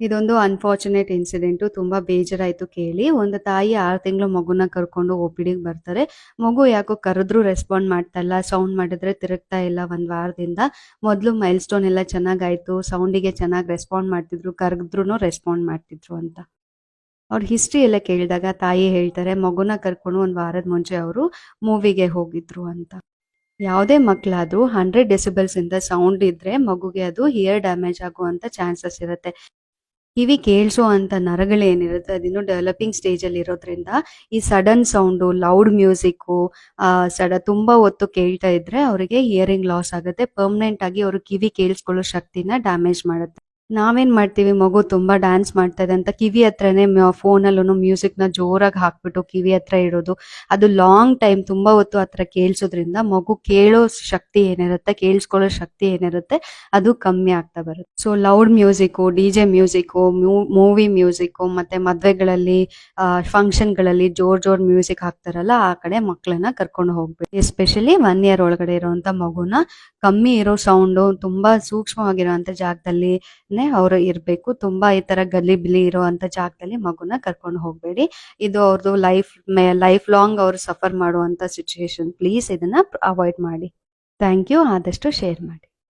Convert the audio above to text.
ಇದೊಂದು unfortunate incident ತುಂಬಾ ಬೇಜಾರಾಯಿತು ಕೇಳಿ. ಒಂದು ತಾಯಿ ಆರು ತಿಂಗಳು ಮಗುನ ಕರ್ಕೊಂಡು ಒಪಿಡಿಗೆ ಬರ್ತಾರೆ. ಮಗು ಯಾಕೋ ಕರೆದ್ರೂ ರೆಸ್ಪಾಂಡ್ ಮಾಡ್ತಾ ಇಲ್ಲ ಸೌಂಡ್ ಮಾಡಿದ್ರೆ ತಿರುಗ್ತಾ ಇಲ್ಲ ಒಂದ್ ವಾರದಿಂದ. ಮೊದಲು ಮೈಲ್ ಸ್ಟೋನ್ ಎಲ್ಲ ಚೆನ್ನಾಗಾಯ್ತು ಸೌಂಡಿಗೆ ಚೆನ್ನಾಗಿ ರೆಸ್ಪಾಂಡ್ ಮಾಡ್ತಿದ್ರು ಕರೆದ್ರೂ ರೆಸ್ಪಾಂಡ್ ಮಾಡ್ತಿದ್ರು ಅಂತ. ಅವ್ರ ಹಿಸ್ಟ್ರಿ ಎಲ್ಲ ಕೇಳಿದಾಗ ತಾಯಿ ಹೇಳ್ತಾರೆ, ಮಗುನ ಕರ್ಕೊಂಡು ಒಂದು ವಾರದ ಮುಂಚೆ ಅವರು ಮೂವಿಗೆ ಹೋಗಿದ್ರು ಅಂತ. ಯಾವುದೇ ಮಕ್ಕಳಾದ್ರೂ ಹಂಡ್ರೆಡ್ ಡೆಸಿಬಲ್ಸ್ ಇಂದ ಸೌಂಡ್ ಇದ್ರೆ ಮಗುಗೆ ಅದು ಹಿಯರ್ ಡ್ಯಾಮೇಜ್ ಆಗುವಂತ ಚಾನ್ಸಸ್ ಇರುತ್ತೆ. ಕಿವಿ ಕೇಳಿಸೋ ಅಂತ ನರಗಳೇನಿರುತ್ತೆ ಅದಿನ್ನು ಡೆವಲಪಿಂಗ್ ಸ್ಟೇಜ್ ಅಲ್ಲಿ ಇರೋದ್ರಿಂದ ಈ ಸಡನ್ ಸೌಂಡು ಲೌಡ್ ಮ್ಯೂಸಿಕ್ಕು ಸಡ ತುಂಬಾ ಹೊತ್ತು ಕೇಳ್ತಾ ಇದ್ರೆ ಅವರಿಗೆ ಹಿಯರಿಂಗ್ ಲಾಸ್ ಆಗುತ್ತೆ. ಪರ್ಮನೆಂಟ್ ಆಗಿ ಅವರು ಕಿವಿ ಕೇಳಿಸ್ಕೊಳ್ಳೋ ಶಕ್ತಿನ ಡ್ಯಾಮೇಜ್ ಮಾಡುತ್ತೆ. ನಾವೇನ್ ಮಾಡ್ತೀವಿ? ಮಗು ತುಂಬಾ ಡ್ಯಾನ್ಸ್ ಮಾಡ್ತಾ ಇದೆ ಅಂತ ಕಿವಿ ಹತ್ರನೇ ಫೋನಲ್ಲೂ ಮ್ಯೂಸಿಕ್ನ ಜೋರಾಗಿ ಹಾಕ್ಬಿಟ್ಟು ಕಿವಿ ಹತ್ರ ಇಡೋದು. ಅದು ಲಾಂಗ್ ಟೈಮ್ ತುಂಬಾ ಹೊತ್ತು ಹತ್ರ ಕೇಳಿಸೋದ್ರಿಂದ ಮಗು ಕೇಳೋ ಶಕ್ತಿ ಏನಿರುತ್ತೆ, ಕೇಳಿಸ್ಕೊಳ್ಳೋ ಶಕ್ತಿ ಏನಿರುತ್ತೆ, ಅದು ಕಮ್ಮಿ ಆಗ್ತಾ ಬರುತ್ತೆ. So loud music D J music movie music ಮತ್ತೆ ಮದ್ವೆಗಳಲ್ಲಿ ಫಂಕ್ಷನ್ಗಳಲ್ಲಿ ಜೋರ್ ಜೋರ್ ಮ್ಯೂಸಿಕ್ ಹಾಕ್ತಾರಲ್ಲ, ಆ ಕಡೆ ಮಕ್ಕಳನ್ನ ಕರ್ಕೊಂಡು ಹೋಗ್ಬೇಕು ಎಸ್ಪೆಷಲಿ ಒನ್ ಇಯರ್ ಒಳಗಡೆ ಇರುವಂತ ಮಗುನ ಕಮ್ಮಿ ಇರೋ ಸೌಂಡು ತುಂಬಾ ಸೂಕ್ಷ್ಮವಾಗಿರುವಂತ ಜಾಗದಲ್ಲಿ ಅವರು ಇರಬೇಕು. ತುಂಬಾ ಈ ತರ ಗಲಿಬಿಲಿ ಇರುವಂತ ಜಾಗದಲ್ಲಿ ಮಗುನ ಕರ್ಕೊಂಡು ಹೋಗ್ಬೇಡಿ. ಇದು ಅವ್ರದ್ದು ಲೈಫ್ ಲೈಫ್ ಲಾಂಗ್ ಅವ್ರು ಸಫರ್ ಮಾಡುವಂತ ಸಿಚುವೇಶನ್ ಪ್ಲೀಸ್ ಇದನ್ನ ಅವಾಯ್ಡ್ ಮಾಡಿ. Thank you. ಆದಷ್ಟು ಶೇರ್ ಮಾಡಿ.